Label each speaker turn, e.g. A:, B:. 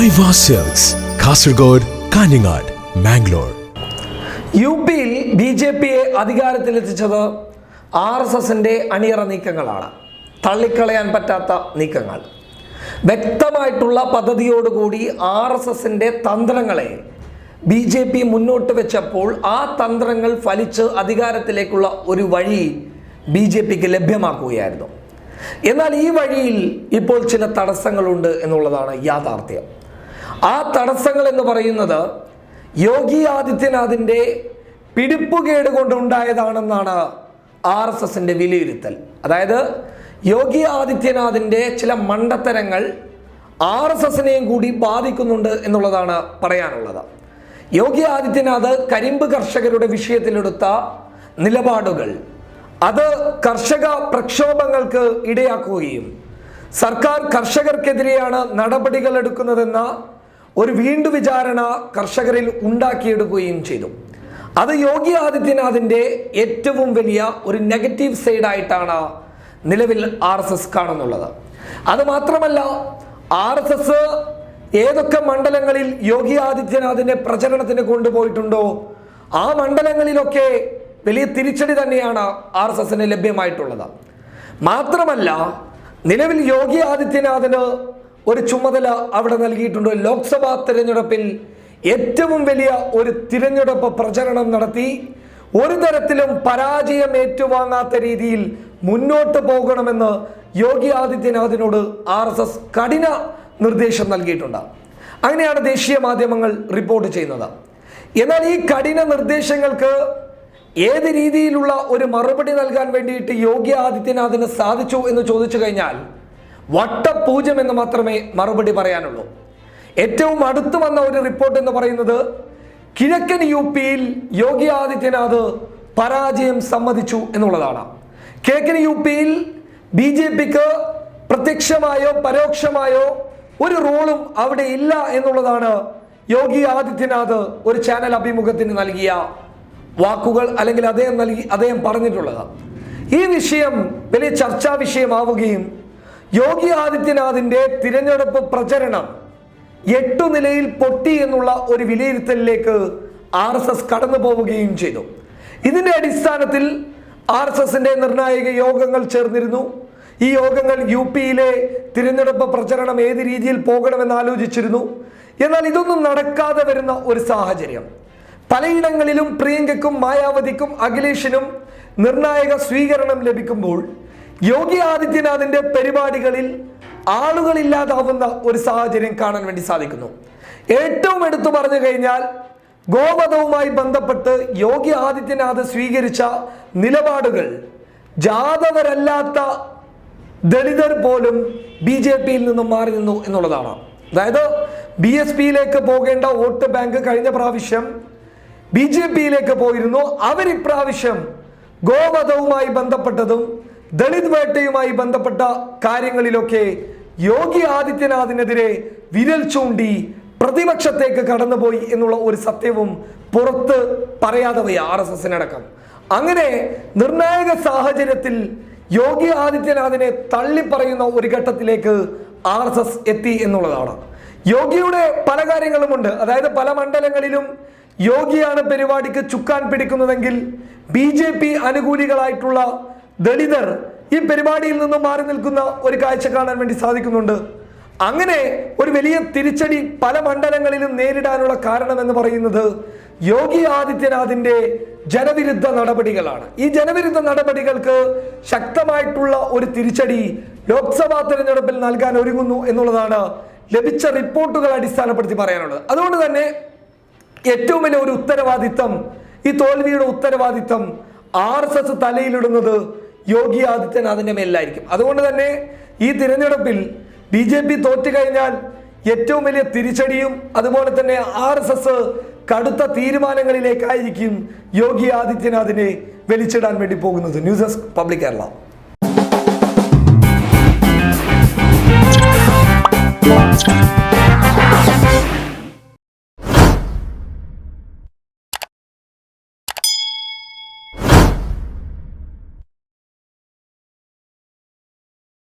A: മൈവ സെൽസ് കാസർഗോഡ് കാഞ്ഞങ്ങാട് മാംഗ്ലൂർ
B: യു പിയിൽ B J പിയെ അധികാരത്തിലെത്തിച്ചത് ആർ എസ് എസിന്റെ അണിയറ നീക്കങ്ങളാണ്. തള്ളിക്കളയാൻ പറ്റാത്ത നീക്കങ്ങൾ. വ്യക്തമായിട്ടുള്ള പദ്ധതിയോടുകൂടി ആർ എസ് എസിന്റെ തന്ത്രങ്ങളെ ബി ജെ പി മുന്നോട്ട് വെച്ചപ്പോൾ ആ തന്ത്രങ്ങൾ ഫലിച്ച് അധികാരത്തിലേക്കുള്ള ഒരു വഴി ബി ജെ പിക്ക് ലഭ്യമാക്കുകയായിരുന്നു. എന്നാൽ ഈ വഴിയിൽ ഇപ്പോൾ ചില തടസ്സങ്ങളുണ്ട് എന്നുള്ളതാണ് യാഥാർത്ഥ്യം. ആ തടസ്സങ്ങൾ എന്ന് പറയുന്നത് യോഗി ആദിത്യനാഥിന്റെ പിടിപ്പുകേട് കൊണ്ടുണ്ടായതാണെന്നാണ് ആർ എസ് എസിന്റെ വിലയിരുത്തൽ. അതായത് യോഗി ആദിത്യനാഥിന്റെ ചില മണ്ടത്തരങ്ങൾ ആർ എസ് എസിനെയും കൂടി ബാധിക്കുന്നുണ്ട് എന്നുള്ളതാണ് പറയാനുള്ളത്. യോഗി ആദിത്യനാഥ് കരിമ്പ് കർഷകരുടെ വിഷയത്തിലെടുത്ത നിലപാടുകൾ. അത് കർഷക പ്രക്ഷോഭങ്ങൾക്ക് ഇടയാക്കുകയും സർക്കാർ കർഷകർക്കെതിരെയാണ് നടപടികൾ എടുക്കുന്നതെന്ന ഒരു വീണ്ടു വിചാരണ കർഷകരിൽ ഉണ്ടാക്കിയെടുക്കുകയും ചെയ്തു. അത് യോഗി ആദിത്യനാഥിന്റെ ഏറ്റവും വലിയ ഒരു നെഗറ്റീവ് സൈഡായിട്ടാണ് നിലവിൽ ആർ എസ് എസ് കാണുന്നുള്ളത്. അത് മാത്രമല്ല ആർ എസ് എസ് ഏതൊക്കെ മണ്ഡലങ്ങളിൽ യോഗി ആദിത്യനാഥിന്റെ പ്രചരണത്തിന് കൊണ്ടുപോയിട്ടുണ്ടോ ആ മണ്ഡലങ്ങളിലൊക്കെ വലിയ തിരിച്ചടി തന്നെയാണ് ആർ എസ് എസിന് ലഭ്യമായിട്ടുള്ളത്. മാത്രമല്ല നിലവിൽ യോഗി ആദിത്യനാഥിന് ഒരു ചുമതല അവിടെ നൽകിയിട്ടുണ്ട്. ലോക്സഭാ തിരഞ്ഞെടുപ്പിൽ ഏറ്റവും വലിയ ഒരു തിരഞ്ഞെടുപ്പ് പ്രചരണം നടത്തി ഒരു തരത്തിലും പരാജയം ഏറ്റുവാങ്ങാത്ത രീതിയിൽ മുന്നോട്ട് പോകണമെന്ന് യോഗി ആദിത്യനാഥിനോട് ആർ എസ് എസ് കഠിന നിർദ്ദേശം നൽകിയിട്ടുണ്ട്. അങ്ങനെയാണ് ദേശീയ മാധ്യമങ്ങൾ റിപ്പോർട്ട് ചെയ്യുന്നത്. എന്നാൽ ഈ കഠിന നിർദ്ദേശങ്ങൾക്ക് ഏത് രീതിയിലുള്ള ഒരു മറുപടി നൽകാൻ വേണ്ടിയിട്ട് യോഗി ആദിത്യനാഥിന് സാധിച്ചു എന്ന് ചോദിച്ചു കഴിഞ്ഞാൽ വട്ടപൂജ്യം എന്ന് മാത്രമേ മറുപടി പറയാനുള്ളൂ. ഏറ്റവും അടുത്ത് വന്ന ഒരു റിപ്പോർട്ട് എന്ന് പറയുന്നത് കിഴക്കൻ യു പിയിൽ യോഗി ആദിത്യനാഥ് പരാജയം സമ്മതിച്ചു എന്നുള്ളതാണ്. കിഴക്കൻ യു പിയിൽ ബി ജെ പിക്ക് പ്രത്യക്ഷമായോ പരോക്ഷമായോ ഒരു റോളും അവിടെ ഇല്ല എന്നുള്ളതാണ് യോഗി ആദിത്യനാഥ് ഒരു ചാനൽ അഭിമുഖത്തിന് നൽകിയ വാക്കുകൾ അല്ലെങ്കിൽ അദ്ദേഹം നൽകി അദ്ദേഹം പറഞ്ഞിട്ടുള്ളത്. ഈ വിഷയം വലിയ ചർച്ചാ വിഷയമാവുകയും യോഗി ആദിത്യനാഥിന്റെ തിരഞ്ഞെടുപ്പ് പ്രചരണം എട്ടു നിലയിൽ പൊട്ടി എന്നുള്ള ഒരു വിലയിരുത്തലിലേക്ക് ആർ എസ് എസ് കടന്നു പോവുകയും ചെയ്തു. ഇതിന്റെ അടിസ്ഥാനത്തിൽ ആർ എസ് എസിന്റെ നിർണായക യോഗങ്ങൾ ചേർന്നിരുന്നു. ഈ യോഗങ്ങൾ യു പിയിലെ തിരഞ്ഞെടുപ്പ് പ്രചരണം ഏത് രീതിയിൽ പോകണമെന്ന് ആലോചിച്ചിരുന്നു. എന്നാൽ ഇതൊന്നും നടക്കാതെ വരുന്ന ഒരു സാഹചര്യം. പലയിടങ്ങളിലും പ്രിയങ്കയ്ക്കും മായാവതിക്കും അഖിലേഷിനും നിർണായക സ്വീകരണം ലഭിക്കുമ്പോൾ യോഗി ആദിത്യനാഥിന്റെ പരിപാടികളിൽ ആളുകളില്ലാതാവുന്ന ഒരു സാഹചര്യം കാണാൻ വേണ്ടി സാധിക്കുന്നു. ഏറ്റവും എടുത്തു പറഞ്ഞു കഴിഞ്ഞാൽ ഗോവധവുമായി ബന്ധപ്പെട്ട് യോഗി ആദിത്യനാഥ് സ്വീകരിച്ച നിലപാടുകൾ ജാതവരല്ലാത്ത ദളിതർ പോലും ബി ജെ പിയിൽ നിന്നും മാറി നിന്നു എന്നുള്ളതാണ്. അതായത് ബി എസ് പിയിലേക്ക് പോകേണ്ട വോട്ട് ബാങ്ക് കഴിഞ്ഞ പ്രാവശ്യം ബി ജെ പിയിലേക്ക് പോയിരുന്നു. അവരിപ്രാവശ്യം ഗോവധവുമായി ബന്ധപ്പെട്ടതും ദളിത് വേട്ടയുമായി ബന്ധപ്പെട്ട കാര്യങ്ങളിലൊക്കെ യോഗി ആദിത്യനാഥിനെതിരെ വിരൽ ചൂണ്ടി പ്രതിപക്ഷത്തേക്ക് കടന്നുപോയി എന്നുള്ള ഒരു സത്യവും പുറത്ത് പറയാതെ പോയി ആർ എസ് എസിനടക്കം. അങ്ങനെ നിർണായക സാഹചര്യത്തിൽ യോഗി ആദിത്യനാഥിനെ തള്ളിപ്പറയുന്ന ഒരു ഘട്ടത്തിലേക്ക് ആർ എസ് എസ് എത്തി എന്നുള്ളതാണ്. യോഗിയുടെ പല കാര്യങ്ങളുമുണ്ട്. അതായത് പല മണ്ഡലങ്ങളിലും യോഗിയാണ് പരിപാടിക്ക് ചുക്കാൻ പിടിക്കുന്നതെങ്കിൽ ബി ജെ പി അനുകൂലികളായിട്ടുള്ള ദളിതർ ഈ പരിപാടിയിൽ നിന്നും മാറി നിൽക്കുന്ന ഒരു കാഴ്ച കാണാൻ വേണ്ടി സാധിക്കുന്നുണ്ട്. അങ്ങനെ ഒരു വലിയ തിരിച്ചടി പല മണ്ഡലങ്ങളിലും നേരിടാനുള്ള കാരണം എന്ന് പറയുന്നത് യോഗി ആദിത്യനാഥിന്റെ ജനവിരുദ്ധ നടപടികളാണ്. ഈ ജനവിരുദ്ധ നടപടികൾക്ക് ശക്തമായിട്ടുള്ള ഒരു തിരിച്ചടി ലോക്സഭാ തെരഞ്ഞെടുപ്പിൽ നൽകാൻ ഒരുങ്ങുന്നു എന്നുള്ളതാണ് ലഭിച്ച റിപ്പോർട്ടുകൾ അടിസ്ഥാനപ്പെടുത്തി പറയാനുള്ളത്. അതുകൊണ്ട് തന്നെ ഏറ്റവും വലിയ ഒരു ഉത്തരവാദിത്തം ഈ തോൽവിയുടെ ഉത്തരവാദിത്തം ആർ എസ് എസ് തലയിലിടുന്നത് യോഗി ആദിത്യനാഥിന്റെ മേലിലായിരിക്കും. അതുകൊണ്ട് തന്നെ ഈ തിരഞ്ഞെടുപ്പിൽ ബി ജെ പി തോറ്റു കഴിഞ്ഞാൽ ഏറ്റവും വലിയ തിരിച്ചടിയും അതുപോലെ തന്നെ ആർ എസ് എസ് കടുത്ത തീരുമാനങ്ങളിലേക്കായിരിക്കും യോഗി ആദിത്യനാഥിനെ വലിച്ചിടാൻ വേണ്ടി പോകുന്നത്. News desk public Kerala.